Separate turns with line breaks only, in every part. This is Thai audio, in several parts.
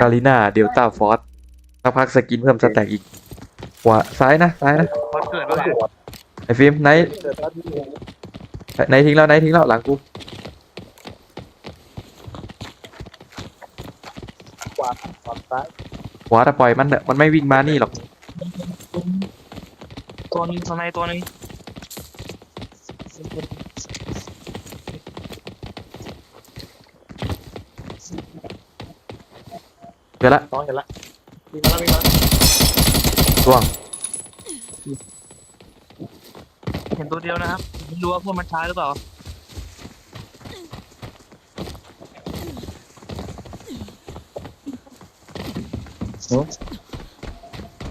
กาลิน่าเดลต้าฟอร์สสักพักสกินเพิ่มสแต็กอีกขวาซ้ายนะซ้ายนะ
พอเกิดแล้ว
ไอ้ฟิล์มไหนไหนทิ้งแล้วไหนทิ้งแล้วหลังกู
ขวาขวาซ้าย
ขวาแต่ปล่อยมันเถอะมันไม่วิ่งมานี่หรอก
ตัวนึงสไนตัวนึง
เดี๋ยวละ
น้องเห็นละวิ่งมาแล้ววิ่งมา
ร่วง
เห็นตัวเดียวนะครับไม่รู้ว่าพวกมันช้าหรือเปล่า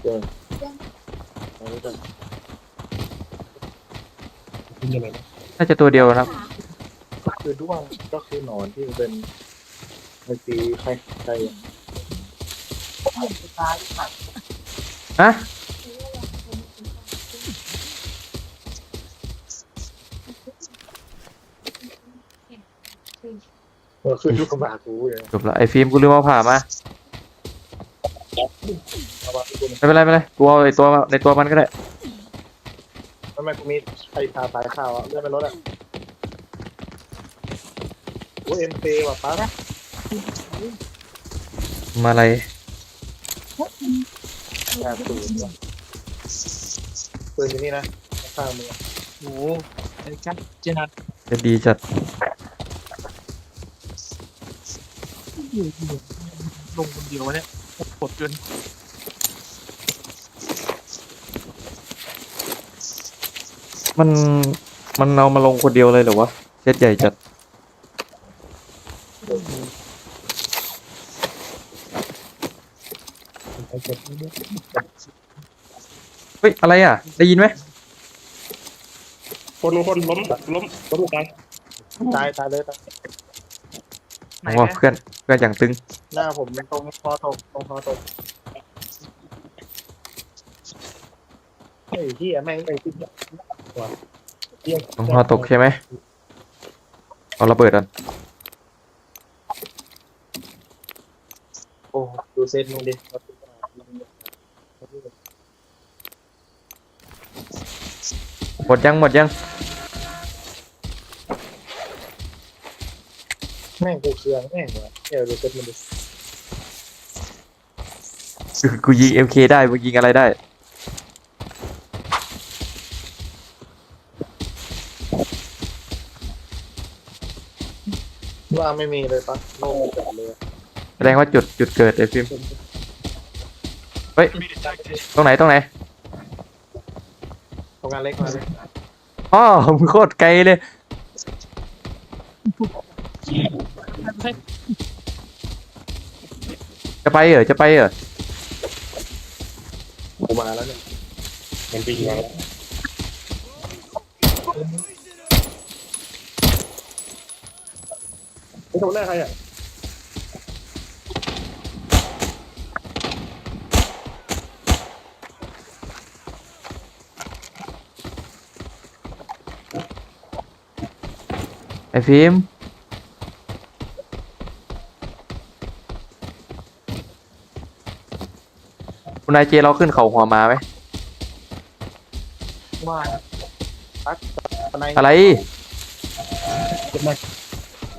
เจอเอาไว้ก่อนเป็นยังไงนะ
น่าจะตัวเดียวนะครับ
ก็คือด้วงก็คือหนอนที่มันเป็นในตีใครใคร
ฮะ
เออคือลูกกระบะกูเลย
จบละไอ้ฟิล์มกูลืมเอาผ่ามา
กระบะกู
ไม่เป็นไรไม่เป็นไรกูเอาไอ้ตัวในตัวมันก็ได้
ทำไมกูมีไอ้ทาสายข่าวอะเลื่อนไปรถอะโอ้เอ็มเว่ะป้านะ
มาอะไร
แอบปืนว่ะปืนอยู่นี่นะข้างมึงอะ
โอ้โหไอ้จัดเจนัด
จะดีจัด
ลงคนเดียววะเนี่ยปวดจน
มันมันเอามาลงคนเดียวเลยเหรอวะเซตใหญ่จัดเฮ้ย อะไรอะ ได้ยินไหม
คนคนล้มล้มล้มตาย
ตายตายเลยตาย
ไหน
โอ้
แม่
เพื่อนเพื่อนอย่างตึง
หน้าผมตรงคอตกตรงคอตกเฮ้ยเฮียแม่งไอ้ที่ว่ะเฮีย
ต้องพอตกใช่ไหมเอาระเบิดก่อน
โอ้ดูเซตมึงดิ
หมดยังหมดยัง
แม่งกูเครืองแม่งว่ะเดี๋ยวดูเซตมึงดิ
คือกูยิง MK ได้มึงยิงอะไรได้
ว่าไม่มีเลยปะโล่งจัดเลย
แสดงว่าจุดจุดเกิดไอ้ฟิล์มเฮ้ยตรงไหนตรงไหน
ทำงานเล็กมาเลย
อ๋อมึงโคตรไกลเลยจะไปเหรอจะไปเหรอ
กูมาแล้วเนี่ย
มันปีนมาแล้วไอ้ตรงหน้าใครอะ
ไอ้ฟิล์มคุณนายเจเราขึ้นเขาหัวมาไหม
ว่า
ปนาย
อะไร
เจ็บหนัก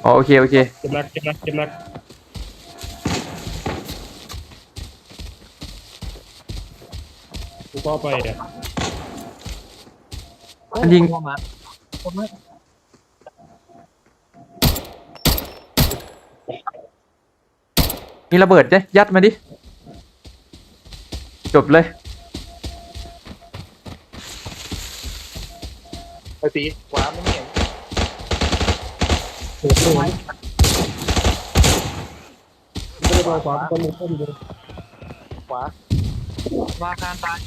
อ๋อโอเคโอเค
เจ็บหนักเจ็บหนักเจ็บหนักกูก็ไปอะ
มันยิง
หัวมาคนไม่
มีระเบิดเนี่ยยัดมาดิ จบเลย
ไอ้ตีขวาไม่เห็น
โอ้โหไม่ได้มาขวาต้นมือต้นเลย
ขวา
ว่าการตาย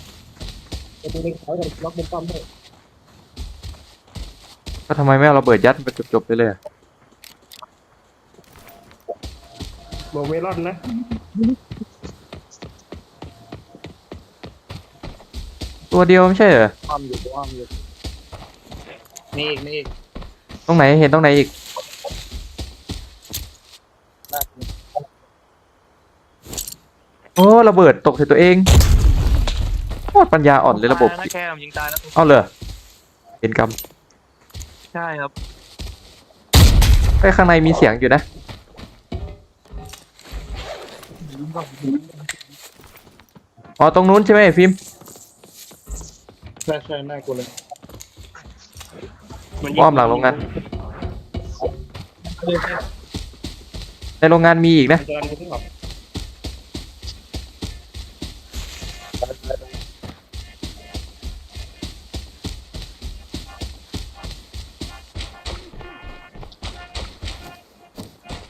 จะไปเล่นเขาจะล็อกบนปั๊มให้
ก็ทำไมไม่เอาระเบิดยัดไปจบๆไปเลยอะ
บอกเมลอนนะ
ตัวเดียวไม่ใช่เหรอ
อ้อมอยู่กูอ้อมอยู่นี่อีกนี่อีก
ตรงไหนเห็นตรงไหนอีก
หน้ากู
โอ้ระเบิดตกใส่ตัวเองโคตรปัญญาอ่อนเลยระบบ
ตายนะแกผมยิงตายแล้ว
เอาเลยเป็นกรรม
ใช่ครับ
ไอ้ยข้างในมีเสียงอยู่นะ อ๋อตรงนู้นใช่ไหมฟิล์ม
ใช่ใช่หน้ากูเลย
อ้อมหลังโรงงาน ในโรงงานมีอีกนะ
จะรันไปที่หลับ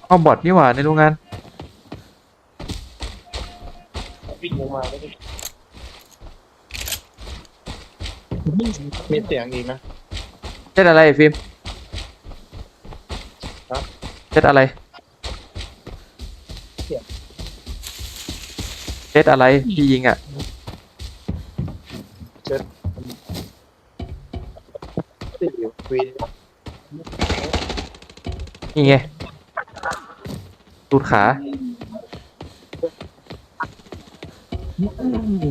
เอาบอทนี่หว่าในโรงงาน
มาแล้วก็
มีเสียงอีกนะ
เจ็ดอะไรฟิล์ม
ครับ
เจ็ดอะไร
เสียง
เจ็ดอะไรที่ยิงอะ
ติดอยู่วี
นี่ไงตูดขา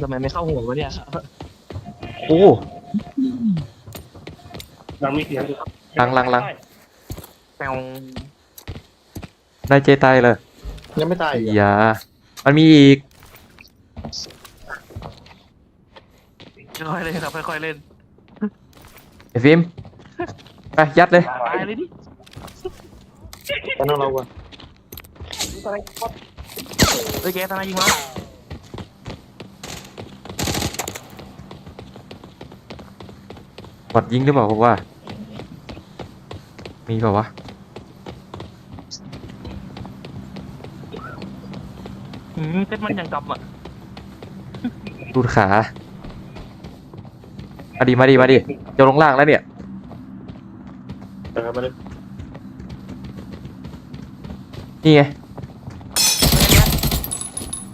ทำไมไม่เข้าหัววะเนี่ย
โอ้
หลังมีเสียงอยู่
ลังลังลัง
แปว
นายเจตายเลย
ยังไม่ตายอีกเหรอ
อย่ามันมีอีก
ค่อยๆเล่นครับค่อยๆเล่น
ไอ้ฟิล์มไปยัดเลย
ตายเลยดิ
ตอนนั้นเราก่อน
เฮ้ยแกทนายยิงมา
บอทยิงหรือเปล่าผมว่า มีเปล่าวะ
อืมเซ็ตมันยังกลับอะ
ตูดขามาดิมาดิมาดิจะลงล่างแล้วเนี่ย
นะครับมาเลย
นี่ไง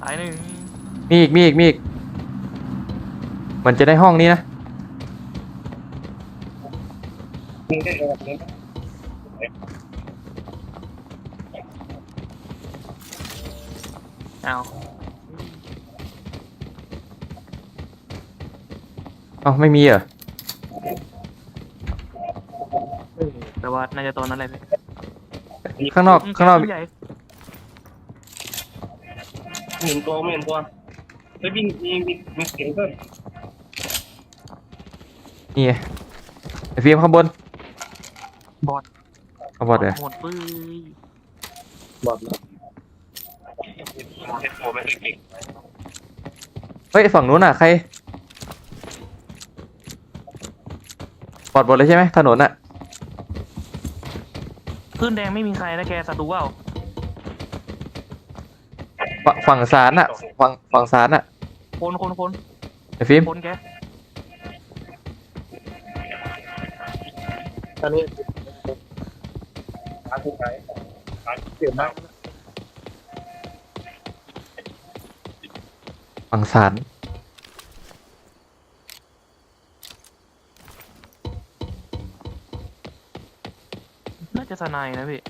ตายหนึ่ง
มีอีกมีอีกมีอีกมันจะได้ห้องนี้นะ
ยิงได้เลยแบบนี้
เอา
เอ้าไม่มีเหรอ
แต่ว่าน่าจะตอนนั้นแหละพี่
ข้างนอกข้างนอก
ใหญ่
หนึ่งตัวไม่เห็นตัวแล้ววิ่งมีมีมีเสียงเพิ่ม
นี่ไงไอ้ฟิล์มข้างบน
บอด
ข้างบนเลย
หมดปื้ย
บอดแล้ว
เฮ้ยฝั่งนู้นอะใครบอดบดเลยใช่ไหมถนนอะ
ขึ้นแดงไม่มีใครนะแกศัตรูเปล่า
ฝฝั่งสารอะ ฝั่งฝั่งสารอะ
คนคนคน
ไอ้ฟิล์ม
คนแก
ตอนนี้
หาที่ไหน
เสียงมาก
ฝั่งสาร
น่าจะสนายนะพี่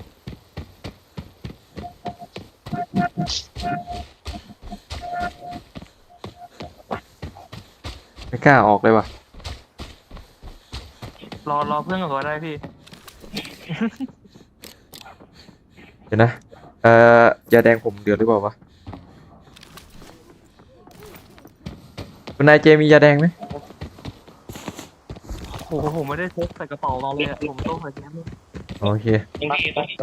ไม่กล้าออกเลยว่ะ
รอรอเพื่อนก่อนก็ได้พี่
เดี๋ยวนะ เอ่อยาแดงผมเดือดหรือเปล่าวะคุณนายเจมียาแดงไหม
โอ้โหผมไม่ได้เซ็ตใส่กระเป๋ามาเลยอะผมต้องใส่แก้ม
โอเค
ยิงดีตรงนี้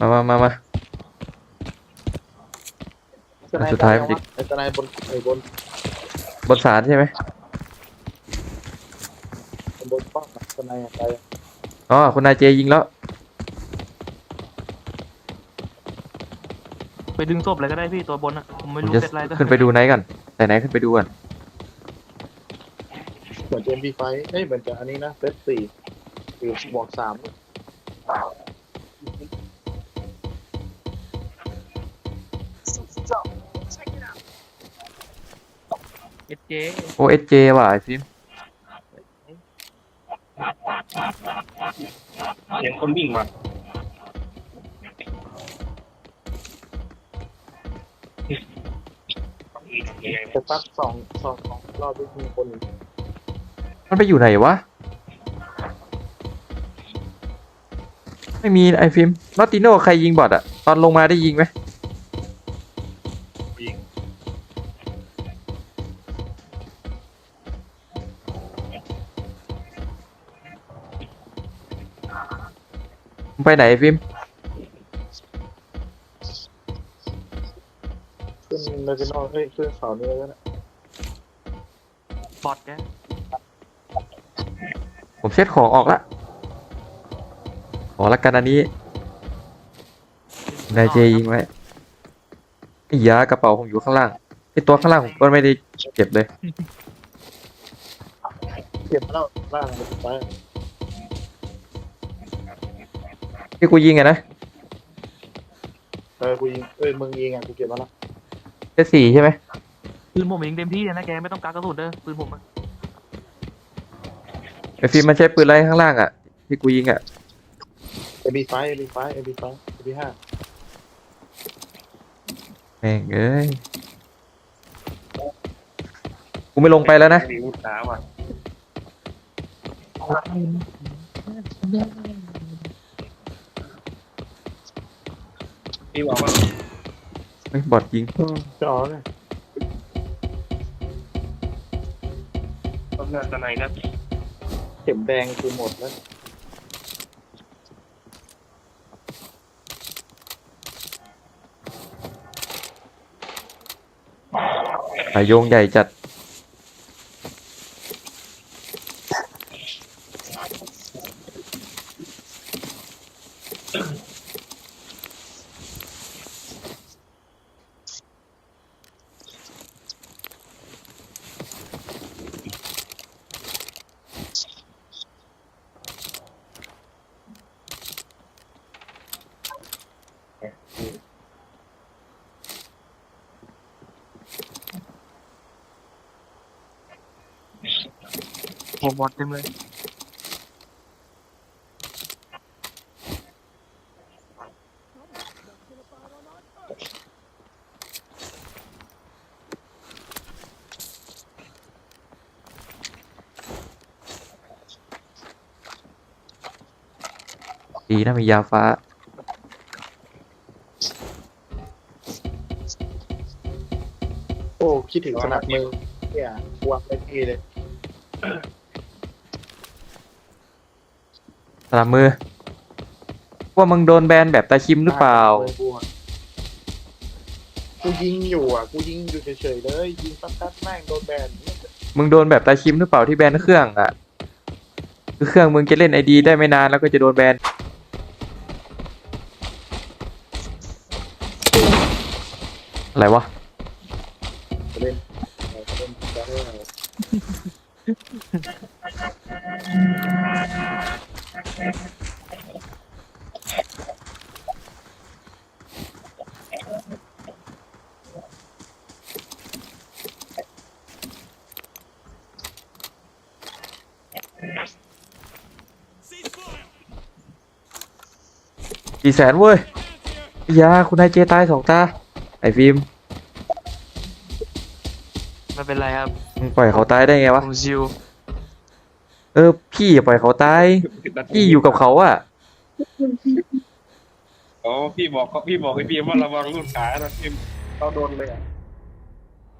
มามามามาสุดท้ายมันจะ
ไอ้ตะไนบนไอ้บน
บนสารใช่ไหม
บนป้อมอะตะไนอะไร
อ๋อคุณนายเจยิงแล้ว
ไปดึงศพเลยก็ได้พี่ตัวบนอะผมไม่
ผม
รู้
จะ
เซ็ตอะไรแต่
ขึ้นไปดูไหนก่อนไหนไหนขึ้นไปดูก่อน
เหมือนเอ็มพีไฟเอ้ยเหมือนจะอันนี้นะเซตสี่สี่บวกสาม
เอเจ
โอเอสเจว่ะไอ้ฟิล์ม
เสียงคนวิ่งมา
แต่ปักสองสองสองรอบที่มีคน
มันไปอยู่ไหนวะ ไม่มีไอฟิล์มนอตติโน่ใครยิงบอทอะตอนลงมาได้ยิงไหม
ยิง
มึงไปไหนไอฟิล์ม
ขึ้นเนตินเฮ้ยขึ้นเสานี้แล้วนะ
บอดแก
ผมเช็ดของออกละขอละกันอันนี้นายเจยิงไว้ไอ้ยากระเป๋าผมอยู่ข้างล่างไอตัวข้างล่างผมก็ไม่ได้เก็บเลย
เก็บมาแล้วล่างไป
ที่กูยิงอะนะ
เออกูยิงเอ้ยมึงยิงอะกูเก็บมาแล้ว
เจสี่ใช่ไหม
ปืนผมยิงเต็มที่เลยนะแกไม่ต้องการกระสุนเด้อปืนผมอะ
ไอฟิล์มมันใช้ปืนอะไรข้างล่างอะที่กูยิงอะ
เอบีไฟเอบีไฟเอบีไฟเอบีห้า
แม่งเอ้ย กูไม่ลงไปแล้วนะ
มีอุตสาห์ว่ะพี่บอกว่า
เฮ้ยบอทยิง
จะอ๋อเลย
ต้องงานตะไนนะ
เข็มแดงกูหมดแล้ว
สายโยงใหญ่จัด
ผมบอดเต็มเลย
ดีนะมียาฟ้า
โอ้ คิดถึงสนับมือเนี่ยกูวางได้ที่เลย
ส ลับมือ ว่ามึงโดนแบนแบบตาคิมหรือเปล่า
กูอะกูยิงอยู่อะ กูยิงอยู่เฉยๆเลย ยิงปั๊บปั๊บแม่งโดนแบน
มึงโดนแบบตาคิมหรือเปล่าที่แบนเครื่องอะคือเครื่องมึงจะเล่นไอดีได้ไม่นานแล้วก็จะโดนแบนอะไรวะ
เล่นเล่นจะได้
สี่แสนเว้ยอยาคุณนายเจตายสองตา ไอฟิล์ม
ไม่เป็นไรครับ
มึงปล่อยเขาตายได้ไงวะ
ผมชิว
เออ พี่อย่าปล่อยเขาตาย พี่อยู่กับเขาอะ
อ๋อพี่บอกเขาพี่บอกให้พี่ว่าระวังลูกขานะพี่เขาโดนเลยอะ